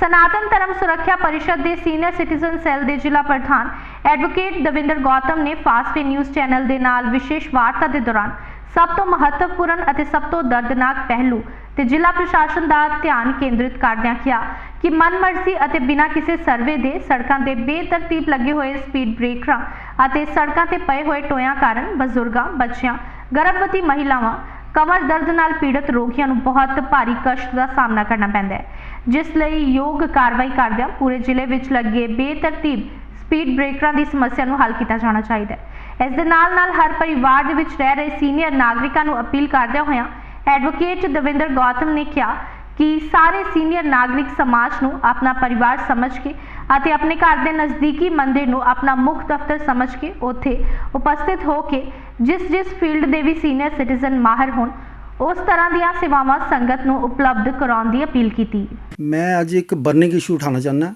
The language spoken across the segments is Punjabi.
ਸਨਾਤਨ ਧਰਮ ਸੁਰੱਖਿਆ ਪਰਿਸ਼ਦ ਦੇ ਸੀਨੀਅਰ ਸਿਟੀਜ਼ਨ ਸੈੱਲ ਦੇ ਜ਼ਿਲ੍ਹਾ ਪ੍ਰਧਾਨ ਐਡਵੋਕੇਟ ਦਵਿੰਦਰ ਗੌਤਮ ਨੇ ਫਾਸਟਵੇ ਨਿਊਜ਼ ਚੈਨਲ ਦੇ ਨਾਲ ਵਿਸ਼ੇਸ਼ ਵਾਰਤਾ ਦੇ ਦੌਰਾਨ ਸਭ ਤੋਂ ਮਹੱਤਵਪੂਰਨ ਅਤੇ ਸਭ ਤੋਂ ਦਰਦਨਾਕ ਪਹਿਲੂ ਤੇ ਜ਼ਿਲ੍ਹਾ ਪ੍ਰਸ਼ਾਸਨ ਦਾ ਧਿਆਨ ਕੇਂਦਰਿਤ ਕਰਦਿਆਂ ਕਿਹਾ ਕਿ ਮਨਮਰਜ਼ੀ ਅਤੇ ਬਿਨਾਂ ਕਿਸੇ ਸਰਵੇ ਦੇ ਸੜਕਾਂ ਦੇ ਬੇਤਰਤੀਬ ਲੱਗੇ ਹੋਏ ਸਪੀਡ ਬ੍ਰੇਕਰਾਂ ਅਤੇ ਸੜਕਾਂ ਤੇ ਪਏ ਹੋਏ ਟੋਇਆਂ ਕਾਰਨ ਬਜ਼ੁਰਗਾਂ, ਬੱਚਿਆਂ, ਗਰਭਵਤੀ ਮਹਿਲਾਵਾਂ ਕਮਰ ਦਰਦ ਨਾਲ ਪੀੜਤ ਰੋਗੀਆਂ ਨੂੰ ਬਹੁਤ ਭਾਰੀ ਕਸ਼ਟ ਦਾ ਸਾਹਮਣਾ ਕਰਨਾ ਪੈਂਦਾ ਹੈ, ਜਿਸ ਲਈ ਯੋਗ ਕਾਰਵਾਈ ਕਰਦਿਆਂ ਪੂਰੇ ਜ਼ਿਲ੍ਹੇ ਵਿੱਚ ਲੱਗੇ ਬੇਤਰਤੀਬ ਸਪੀਡ ਬ੍ਰੇਕਰਾਂ ਦੀ ਸਮੱਸਿਆ ਨੂੰ ਹੱਲ ਕੀਤਾ ਜਾਣਾ ਚਾਹੀਦਾ ਹੈ। ਇਸ ਦੇ ਨਾਲ ਨਾਲ ਹਰ ਪਰਿਵਾਰ ਦੇ ਵਿੱਚ ਰਹਿ ਰਹੇ ਸੀਨੀਅਰ ਨਾਗਰਿਕਾਂ ਨੂੰ ਅਪੀਲ ਕਰਦਿਆਂ ਹੋਇਆਂ ਐਡਵੋਕੇਟ ਦਵਿੰਦਰ ਗੌਤਮ ਨੇ ਕਿਹਾ ਕਿ ਸਾਰੇ ਸੀਨੀਅਰ ਨਾਗਰਿਕ ਸਮਾਜ ਨੂੰ ਆਪਣਾ ਪਰਿਵਾਰ ਸਮਝ ਕੇ ਅਤੇ ਆਪਣੇ ਘਰ ਦੇ ਨਜ਼ਦੀਕੀ ਮੰਦਿਰ ਨੂੰ ਆਪਣਾ ਮੁੱਖ ਦਫ਼ਤਰ ਸਮਝ ਕੇ ਉੱਥੇ ਉਪਸਥਿਤ ਹੋ ਕੇ ਜਿਸ ਜਿਸ ਫੀਲਡ ਦੇ ਵੀ ਸੀਨੀਅਰ ਸਿਟੀਜ਼ਨ ਮਾਹਰ ਹੋਣ ਉਸ ਤਰ੍ਹਾਂ ਦੀਆਂ ਸੇਵਾਵਾਂ ਸੰਗਤ ਨੂੰ ਉਪਲਬਧ ਕਰਾਉਣ ਦੀ ਅਪੀਲ ਕੀਤੀ। ਮੈਂ ਅੱਜ ਇੱਕ ਬਰਨਿੰਗ ਇਸ਼ੂ ਉਠਾਉਣਾ ਚਾਹੁੰਦਾ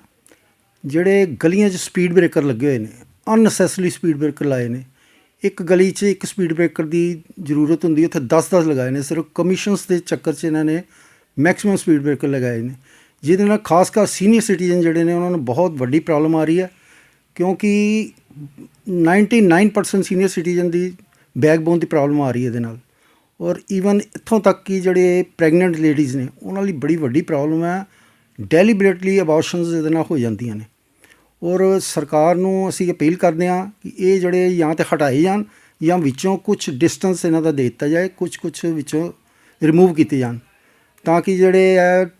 ਜਿਹੜੇ ਗਲੀਆਂ 'ਚ ਸਪੀਡ ਬ੍ਰੇਕਰ ਲੱਗੇ ਹੋਏ ਨੇ ਅਨਨੈਸੈਸਰੀ ਸਪੀਡ ਬ੍ਰੇਕਰ ਲਾਏ ਨੇ। ਇੱਕ ਗਲੀ 'ਚ ਇੱਕ ਸਪੀਡ ਬ੍ਰੇਕਰ ਦੀ ਜ਼ਰੂਰਤ ਹੁੰਦੀ ਹੈ, ਉੱਥੇ 10-10 ਲਗਾਏ ਨੇ ਸਿਰਫ ਕਮਿਸ਼ਨਸ ਦੇ ਚੱਕਰ 'ਚ ਇਹਨਾਂ ਨੇ ਮੈਕਸਿਮਮ ਸਪੀਡ ਬ੍ਰੇਕਰ ਲਗਾਏ ਨੇ। ਜਿਹਦੇ ਨਾਲ ਖਾਸ ਕਰ ਸੀਨੀਅਰ ਸਿਟੀਜ਼ਨ ਜਿਹੜੇ ਨੇ, ਉਹਨਾਂ ਨੂੰ ਬਹੁਤ ਵੱਡੀ ਪ੍ਰੋਬਲਮ ਆ ਰਹੀ ਹੈ। ਕਿਉਂਕਿ 99% ਸੀਨੀਅਰ ਸਿਟੀਜ਼ਨ ਦੀ ਬੈਕਬੋਨ ਦੀ ਪ੍ਰੋਬਲਮ ਆ ਰਹੀ ਹੈ ਇਹਦੇ ਨਾਲ। ਔਰ ਈਵਨ ਇੱਥੋਂ ਤੱਕ ਕਿ ਜਿਹੜੇ ਪ੍ਰੈਗਨੈਂਟ ਲੇਡੀਜ਼ ਨੇ, ਉਹਨਾਂ ਲਈ ਬੜੀ ਵੱਡੀ ਪ੍ਰੋਬਲਮ ਹੈ। ਡੈਲੀਬਰੇਟਲੀ ਅਬੋਰਸ਼ਨਸ ਇਹਦੇ ਨਾਲ ਹੋ ਜਾਂਦੀਆਂ ਨੇ। ਔਰ ਸਰਕਾਰ ਨੂੰ ਅਸੀਂ ਅਪੀਲ ਕਰਦੇ ਹਾਂ ਕਿ ਇਹ ਜਿਹੜੇ ਜਾਂ ਤੇ ਹਟਾਏ ਜਾਣ, ਜਾਂ ਵਿੱਚੋਂ ਕੁਝ ਡਿਸਟੈਂਸ ਇਹਨਾਂ ਦਾ ਦੇ ਦਿੱਤਾ ਜਾਏ ਕੁਝ ਕੁਝ ਵਿੱਚੋਂ ਰਿਮੂਵ ਕੀਤੇ ਜਾਣ। ਤਾਂ ਕਿ ਜਿਹੜੇ ਹੈ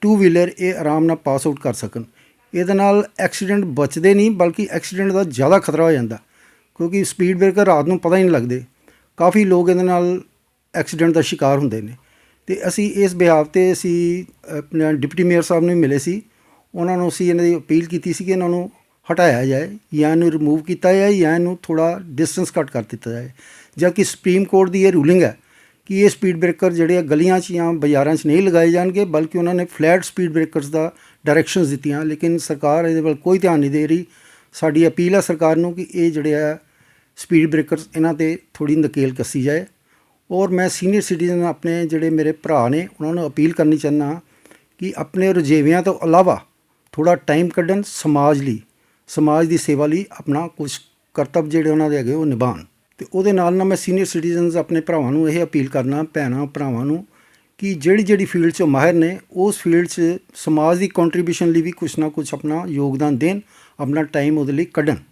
ਟੂ ਵੀਲਰ ਇਹ ਆਰਾਮ ਨਾਲ ਪਾਸ ਆਊਟ ਕਰ ਸਕਣ। ਇਹਦੇ ਨਾਲ ਐਕਸੀਡੈਂਟ ਬਚਦੇ ਨਹੀਂ, ਬਲਕਿ ਐਕਸੀਡੈਂਟ ਦਾ ਜ਼ਿਆਦਾ ਖਤਰਾ ਹੋ ਜਾਂਦਾ। ਕਿਉਂਕਿ ਸਪੀਡ ਬ੍ਰੇਕਰ ਰਾਤ ਨੂੰ ਪਤਾ ਹੀ ਨਹੀਂ ਲੱਗਦੇ। ਕਾਫੀ ਲੋਕ ਇਹਦੇ ਨਾਲ ਐਕਸੀਡੈਂਟ ਦਾ ਸ਼ਿਕਾਰ ਹੁੰਦੇ ਨੇ। ਤੇ ਅਸੀਂ ਇਸ ਬਿਹਾਵ ਤੇ ਅਸੀਂ ਆਪਣੇ ਡਿਪਟੀ ਮੇਅਰ ਸਾਹਿਬ ਨੂੰ ਮਿਲੇ ਸੀ। ਉਹਨਾਂ ਨੂੰ ਅਸੀਂ ਇਹਨਾਂ ਦੀ ਅਪੀਲ ਕੀਤੀ ਸੀ ਕਿ ਇਹਨਾਂ ਨੂੰ ਹਟਾਇਆ ਜਾਏ, ਜਾਂ ਇਹਨੂੰ ਰਿਮੂਵ ਕੀਤਾ ਜਾਏ, ਜਾਂ ਇਹਨੂੰ ਥੋੜਾ ਡਿਸਟੈਂਸ ਕੱਟ ਕਰ ਦਿੱਤਾ ਜਾਏ। ਜਦਕਿ ਸੁਪਰੀਮ ਕੋਰਟ ਦੀ ਇਹ ਰੂਲਿੰਗ ਹੈ ਕਿ ਇਹ ਸਪੀਡ ਬ੍ਰੇਕਰ ਜਿਹੜੇ ਆ ਗਲੀਆਂ 'ਚ ਜਾਂ ਬਾਜ਼ਾਰਾਂ 'ਚ ਨਹੀਂ ਲਗਾਏ ਜਾਣਗੇ, ਬਲਕਿ ਉਹਨਾਂ ਨੇ ਫਲੈਟ ਸਪੀਡ ਬ੍ਰੇਕਰਸ ਦਾ ਡਾਇਰੈਕਸ਼ਨਸ ਦਿੱਤੀਆਂ। ਲੇਕਿਨ ਸਰਕਾਰ ਇਹਦੇ ਵੱਲ ਕੋਈ ਧਿਆਨ ਨਹੀਂ ਦੇ ਰਹੀ। ਸਾਡੀ ਅਪੀਲ ਹੈ ਸਰਕਾਰ ਨੂੰ ਕਿ ਇਹ ਜਿਹੜੇ ਆ ਸਪੀਡ ਬ੍ਰੇਕਰਸ ਇਹਨਾਂ ਤੇ ਥੋੜੀ ਨਕੇਲ ਕੱਸੀ ਜਾਏ। ਔਰ ਮੈਂ ਸੀਨੀਅਰ ਸਿਟੀਜ਼ਨ ਆਪਣੇ ਜਿਹੜੇ ਮੇਰੇ ਭਰਾ ਨੇ, ਉਹਨਾਂ ਨੂੰ ਅਪੀਲ ਕਰਨੀ ਚਾਹੁੰਦਾ ਕਿ ਆਪਣੇ ਰੁਝੇਵਿਆਂ ਤੋਂ ਇਲਾਵਾ ਥੋੜਾ ਟਾਈਮ ਕੱਢਣ ਸਮਾਜ ਲਈ, ਸਮਾਜ ਦੀ ਸੇਵਾ ਲਈ ਆਪਣਾ ਕੁਝ ਕਰਤੱਵ ਜਿਹੜੇ ਉਹਨਾਂ ਦੇ ਹੈਗੇ ਉਹ ਨਿਭਾਉਣ। ਤੇ ਉਹਦੇ ਨਾਲ ਨਾਲ ਮੈਂ ਸੀਨੀਅਰ ਸਿਟੀਜ਼ਨਸ ਆਪਣੇ ਭਰਾਵਾਂ ਨੂੰ ਇਹ ਅਪੀਲ ਕਰਨਾ, ਭੈਣਾਂ, ਭਰਾਵਾਂ ਨੂੰ ਕਿ ਜਿਹੜੀ ਜਿਹੜੀ ਫੀਲਡ 'ਚ ਮਾਹਿਰ ਨੇ, ਉਸ ਫੀਲਡ 'ਚ ਸਮਾਜ ਦੀ ਕੰਟਰੀਬਿਊਸ਼ਨ ਲਈ ਵੀ ਕੁਝ ਨਾ ਕੁਝ ਆਪਣਾ ਯੋਗਦਾਨ ਦੇਣ, ਆਪਣਾ ਟਾਈਮ ਉਹਦੇ ਲਈ ਕੱਢਣ।